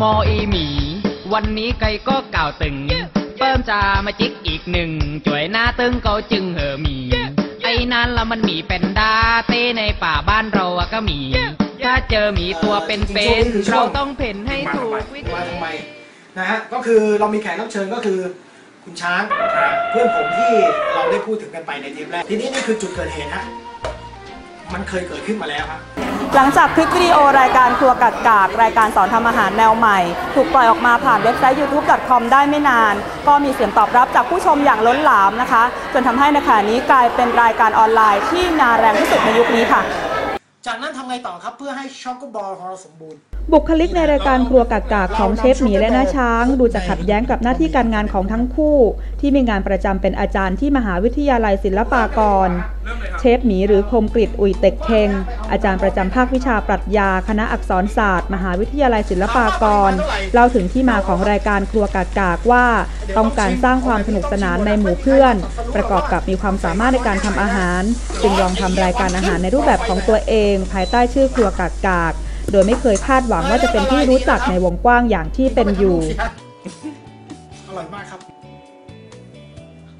มออีหมี วันนี้ไก่ก็กล่าวตึง เพิ่มจามาจิกอีกหนึ่งจ่วยหน้าตึงเขาจึงเหอะหมี ไอ้นั้นละมันหมีเป็นดาเต้ในป่าบ้านเราอะก็หมี ถ้าเจอหมีตัวเป็นๆเราต้องเพ่นให้ถูกวิธีมาทำไมนะฮะก็คือเรามีแขกรับเชิญก็คือคุณช้างเพื่อนผมที่เราได้พูดถึงกันไปในเทปแรกทีนี้นี่คือจุดเกิดเหตุฮะมันเคยเกิดขึ้นมาแล้วครับ หลังจากคลิปวิดีโอรายการครัวกัดกาก รายการสอนทำอาหารแนวใหม่ ถูกปล่อยออกมาผ่านเว็บไซต์ youtube.com ได้ไม่นาน ก็มีเสียงตอบรับจากผู้ชมอย่างล้นหลามนะคะ จนทำให้ในขณะนี้กลายเป็นรายการออนไลน์ที่นาแรงที่สุดในยุคนี้ค่ะ จากนั้นทำไงต่อครับเพื่อให้ช็อกโกบอลของเราสมบูรณ์ บุคลิกในรายการครัวกากากของเชฟหมีและน้าช้าง ดูจะขัดแย้งกับหน้าที่การงานของทั้งคู่ ที่มีงานประจำเป็นอาจารย์ที่มหาวิทยาลัยศิลปากร เชฟหมีหรือคมกริตอุ่ยเต็กเทงอาจารย์ประจำภาควิชาปรัชญา คณะอักษรศาสตร์ มหาวิทยาลัยศิลปากรเล่าถึงที่มาของรายการครัวกากากว่าต้องการสร้างความสนุกสนานในหมู่เพื่อน ประกอบกับมีความสามารถในการทำอาหาร จึงลองทำรายการอาหารในรูปแบบของตัวเอง ภายใต้ชื่อครัวกากาก โดยไม่เคยคาดหวังว่าจะเป็นที่รู้จักในวงกว้างอย่างที่เป็นอยู่ อร่อยมากครับ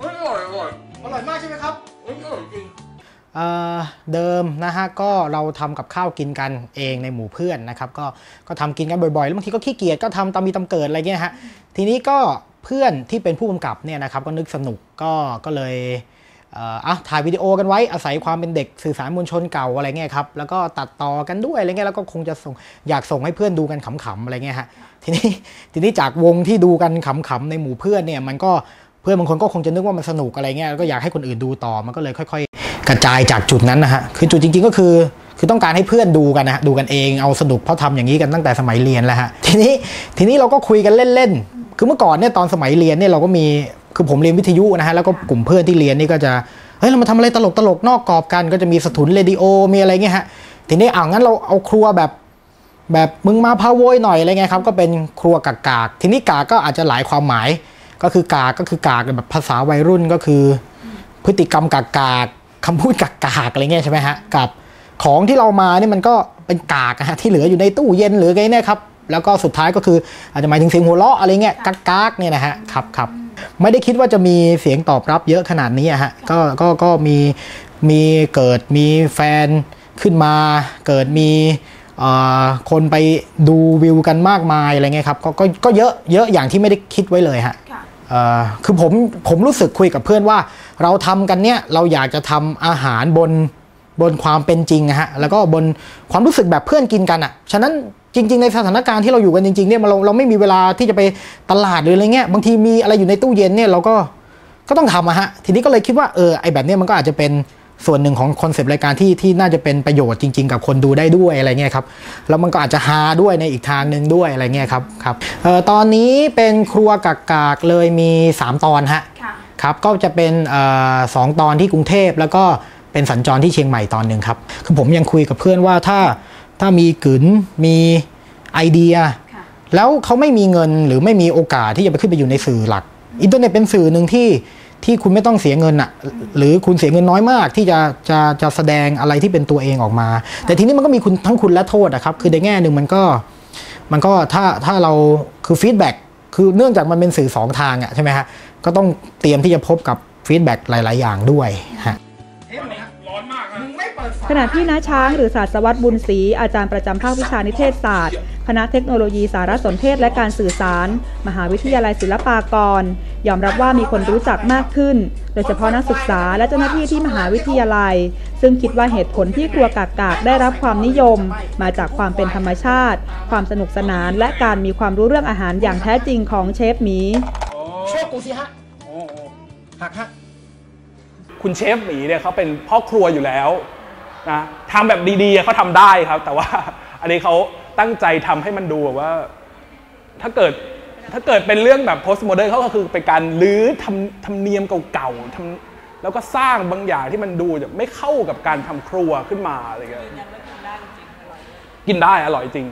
อร่อยอร่อยอร่อยมากใช่ไหมครับอร่อยจริงเอ่อเดิมนะฮะก็เราทำกับข้าวกินกันเองในหมู่เพื่อนนะครับ ก็ก็ทำกินกันบ่อยๆ แล้วบางทีก็ขี้เกียจก็ทำตามมีตามเกิดอะไรเงี้ยฮะทีนี้ก็เพื่อนที่เป็นผู้กำกับเนี่ยนะครับก็นึกสนุกก็ก็เลยเอะถ่ายวิดีโอกันไว้อาศัยความเป็นเด็กสื่อสารมวลชนเก่าอะไรเงี้ยครับแล้วก็ตัดต่อกันด้วยอะไรเงี้ยแล้วก็คงจะส่งอยากส่งให้เพื่อนดูกันขำๆอะไรเงี้ยฮะทีนี้ทีนี้จากวงที่ดูกันขำๆในหมู่เพื่อนเนี่ยมันก็เพื่อนบางคนก็คงจะนึกว่ามันสนุกอะไรเงี้ยแล้วก็อยากให้คนอื่นดูต่อมันก็เลยค่อย ๆ กระจายจากจุดนั้นนะฮะคือจุดจริง ๆ ก็คือคือต้องการให้เพื่อนดูกันนะฮะดูกันเองเอาสนุกเพราะทำอย่างนี้กันตั้งแต่สมัยเรียนแล้วฮะทีนี้ทีนี้เราก็คุยกันเล่นๆคือเมื่อก่อนเนี่ยตอนสมัยเรียนเนี่ยเราก็มี คือผมเรียนวิทยุนะฮะแล้วก็กลุ่มเพื่อนที่เรียนนี่ก็จะเฮ้ยเรามาทำอะไรตลกๆนอกกรอบกัน ก็จะมีสถุนเรดิโอมีอะไรเงี้ยฮะทีนี้อ่างั้นเราเอาครัวแบบแบบมึงมาพาโวยหน่อยอะไรเงี้ยครับก็เป็นครัวกากากๆทีนี้กากก็อาจจะหลายความหมาย ก็คือกากก็คือกากแบบภาษาวัยรุ่นก็คือ พฤติกรรมกากากๆคำพูดกากๆอะไรเงี้ยใช่ไหมฮะกับของที่เรามาเนี่ยมันก็เป็นกากอะฮะที่เหลืออยู่ในตู้เย็นหรือไงเนี่ยครับแล้วก็สุดท้ายก็คืออาจจะหมายถึงเสียงหัวเราะอะไรเงี้ยกากๆเนี่ยนะฮะครับครับ ไม่ได้คิดว่าจะมีเสียงตอบรับเยอะขนาดนี้อะฮะก็ก็ก็มีมีเกิดมีแฟนขึ้นมา เกิดมีเอ่อคนไปดูวิวกันมากมายอะไรเงี้ยครับก็ก็ก็เยอะเยอะอย่างที่ไม่ได้คิดไว้เลยฮะเอ่อคือผมผมรู้สึกคุยกับเพื่อนว่า เราทำกันเนี่ยเราอยากจะทำอาหารบน บนความเป็นจริงนะฮะแล้วก็บนความรู้สึกแบบเพื่อนกินกันอะ่ะฉะนั้นจริง ๆ ในสถานการณ์ที่เราอยู่กันจริงๆเนี่ยเราเราไม่มีเวลาที่จะไปตลาดหรืออะไรเงี้ยบางทีมีอะไรอยู่ในตู้เย็นเนี่ยเราก็ก็ต้องทำอะฮะทีนี้ก็เลยคิดว่าเออไอแบบเนี้ยมันก็อาจจะเป็นส่วนหนึ่งของคอนเซปต์รายการที่ที่น่าจะเป็นประโยชน์จริง ๆ กับคนดูได้ด้วยอะไรเงี้ยครับแล้วมันก็อาจจะฮาด้วยในอีกทางหนึ่งด้วยอะไรเงี้ยครับครับเอ่อตอนนี้เป็นครัวกากากๆเลยมี 3 ตอนฮะครับก็จะเป็นเออสองตอนที่กรุงเทพแล้วก็ เป็นสัญจรที่เชียงใหม่ตอนหนึ่งครับ คือผมยังคุยกับเพื่อนว่าถ้าถ้ามีกึนมีไอเดีย แล้วเขาไม่มีเงินหรือไม่มีโอกาสที่จะไปขึ้นไปอยู่ในสื่อหลัก อินเทอร์เน็ตเป็นสื่อหนึ่งที่ที่คุณไม่ต้องเสียเงินอะหรือคุณเสียเงินน้อยมากที่จะจะจะแสดงอะไรที่เป็นตัวเองออกมา แต่ทีนี้มันก็มีคุณทั้งคุณและโทษอะครับ คือในแง่หนึ่งมันก็มันก็ถ้าถ้าเราคือฟีดแบ็กคือเนื่องจากมันเป็นสื่อสองทางอะใช่ไหมฮะก็ต้องเตรียมที่จะพบกับฟีดแบ็กหลาย ๆ อย่างด้วยฮะร้อนมากนะ ขณะที่น้าช้างหรือศาสตวัตรบุญศรีอาจารย์ประจำภาควิชานิเทศศาสตร์ คณะเทคโนโลยีสารสนเทศและการสื่อสาร มหาวิทยาลัยศิลปากร ยอมรับว่ามีคนรู้จักมากขึ้น โดยเฉพาะนักศึกษาและเจ้าหน้าที่ที่มหาวิทยาลัย ซึ่งคิดว่าเหตุผลที่ครัวกากากได้รับความนิยม มาจากความเป็นธรรมชาติ ความสนุกสนาน และการมีความรู้เรื่องอาหารอย่างแท้จริงของเชฟหมีช่วยกูสิฮะหักฮะ คุณเชฟหมีเนี่ยเขาเป็นพ่อครัวอยู่แล้วนะทำแบบดีๆเขาทำได้ครับ แต่ว่าอันนี้เขาตั้งใจทำให้มันดูแบบว่า ถ้าเกิดถ้าเกิดเป็นเรื่องแบบ post modern เขาก็คือเป็นการลื้อทำทำเนียมเก่าๆทำแล้วก็สร้างบางอย่างที่มันดูแบบไม่เข้ากับการทำครัวขึ้นมาอะไรเงี้ยกินได้อร่อยจริง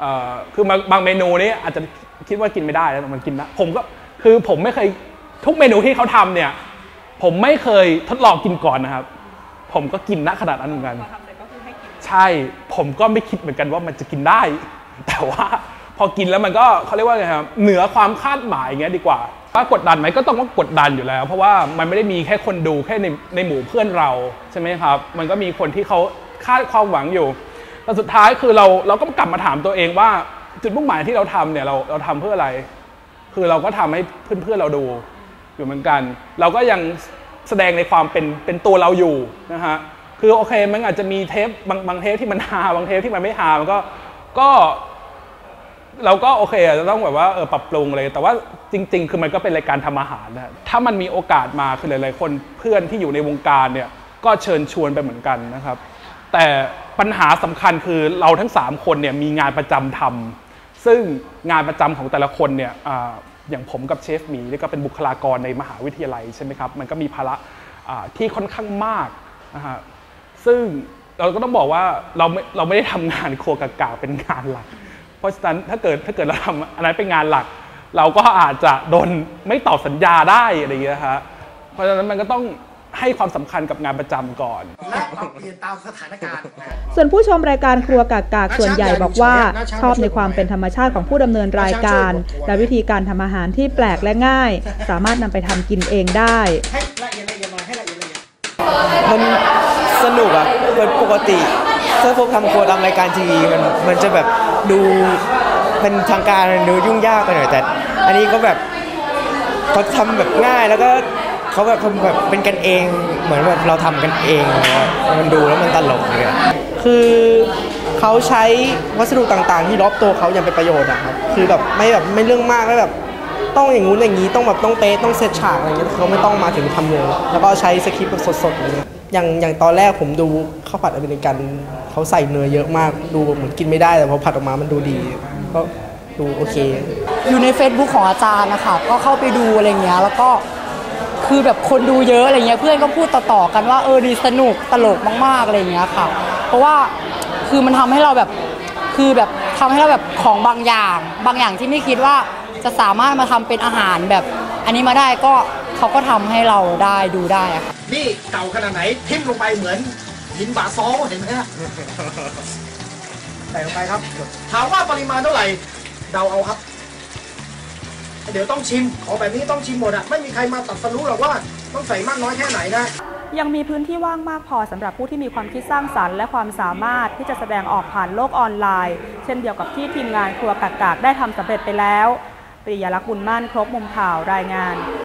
เอ่อคือบางเมนูนี้อาจจะคิดว่ากินไม่ได้แต่มันกินได้ผมก็คือผมไม่เคยทุกเมนูที่เขาทำเนี่ย ผมไม่เคยทดลองกินก่อนนะครับ ผมก็กินณขนาดนั้นเหมือนกัน ใช่ ผมก็ไม่คิดเหมือนกันว่ามันจะกินได้ แต่ว่าพอกินแล้วมันก็เขาเรียกว่าไงครับ เหนือความคาดหมายอย่างเงี้ยดีกว่าว่ากดดันไหมก็ต้องว่ากดดันอยู่แล้ว เพราะว่ามันไม่ได้มีแค่คนดูแค่ในในหมู่เพื่อนเราใช่ไหมครับ มันก็มีคนที่เขาคาดความหวังอยู่แต่สุดท้ายคือเราเราก็กลับมาถามตัวเองว่าจุดมุ่งหมายที่เราทำเนี่ยเราเราทำเพื่ออะไร คือเราก็ทำให้เพื่อนๆเราดู อยู่เหมือนกัน เราก็ยังแสดงในความเป็นเป็นตัวเราอยู่นะฮะคือโอเคมันอาจจะมีเทปบางบางเทปที่มันฮาบางเทปที่มันไม่ฮามันก็ก็เราก็โอเคอาจจะต้องแบบว่าเออปรับปรุงเลยแต่ว่าจริง ๆ คือมันก็เป็นรายการทำอาหารนะถ้ามันมีโอกาสมาคือหลายๆคนเพื่อนที่อยู่ในวงการเนี่ยก็เชิญชวนไปเหมือนกันนะครับ แต่ปัญหาสำคัญคือเราทั้ง 3 คนเนี่ยมีงานประจำทำซึ่งงานประจำของแต่ละคนเนี่ย อย่างผมกับเชฟหมีนี่ก็เป็นบุคลากรในมหาวิทยาลัยใช่ไหมครับมันก็มีภาระที่ค่อนข้างมากนะฮะซึ่งเราก็ต้องบอกว่าเราไม่เราไม่ได้ทำงานโครัวกากาเป็นงานหลัก เพราะฉะนั้นถ้าเกิดถ้าเกิดเราทำอันนั้นเป็นงานหลัก เราก็อาจจะโดนไม่ตอบสัญญาได้อะไรอย่างเงี้ยฮะเพราะฉะนั้นมันก็ต้อง ให้ความสำคัญกับงานประจำก่อน และปรับเปลี่ยนตามสถานการณ์ ส่วนผู้ชมรายการครัวกากากส่วนใหญ่บอกว่า ชอบในความเป็นธรรมชาติของผู้ดำเนินรายการ และวิธีการทำอาหารที่แปลกและง่าย สามารถนำไปทำกินเองได้ให้ละเอียดละเอียดหน่อยให้ละเอียดละเอียดมันสนุกอะเหมือนปกติถ้าพวกทำครัวตามรายการทีวีมันมันจะแบบดูเป็นทางการดูยุ่งยากไปหน่อยแต่ อันนี้ก็แบบเขาทำแบบง่ายแล้วก็ เขาแบบทำแบบเป็นกันเอง เหมือนแบบเราทำกันเองเนี่ยมันดูแล้วมันตลกเลยอะคือเขาใช้วัสดุต่างๆ ที่รอบตัวเขาอย่างเป็นประโยชน์อะครับคือแบบไม่แบบไม่เรื่องมากไม่แบบต้องอย่างงู้นอย่างนี้ต้องแบบต้องเป๊ะต้องเซตฉากอะไรเงี้ยเขาไม่ต้องมาถึงทำเลยแล้วก็ใช้สคริปต์แบบสดๆอะไรเงี้ยอย่างอย่างตอนแรกผมดูข้าวผัดอเมริกันเขาใส่เนยเยอะมากดูเหมือนกินไม่ได้แต่พอผัดออกมามันดูดีก็ดูโอเค อยู่ใน Facebook ของอาจารย์นะคะก็เข้าไปดูอะไรเงี้ยแล้วก็ คือแบบคนดูเยอะอะไรเงี้ยเพื่อนก็พูดต่อๆกันว่าเออดีสนุกตลกมากๆอะไรเงี้ยค่ะ เพราะว่าคือมันทำให้เราแบบคือแบบทำให้เราแบบของบางอย่าง บางอย่างที่ไม่คิดว่าจะสามารถมาทำเป็นอาหารแบบ อันนี้มาได้ก็เขาก็ทำให้เราได้ดูได้อะค่ะนี่เก่าขนาดไหนทิ่มลงไปเหมือนหินบาซอลเห็นไหมฮะใส่ลงไปครับถามว่าปริมาณเท่าไหร่เดาเอาครับ เดี๋ยวต้องชิมของแบบนี้ต้องชิมหมดอะไม่มีใครมาตัดสรู้หรอกว่าต้องใส่มากน้อยแค่ไหนนะยังมีพื้นที่ว่างมากพอสำหรับผู้ที่มีความคิดสร้างสรรค์และความสามารถที่จะแสดงออกผ่านโลกออนไลน์ เช่นเดียวกับที่ทีมงานครัวกากากได้ทำสำเร็จไปแล้วปริยาลักษณ์บุญมั่นครบมุมข่าวรายงาน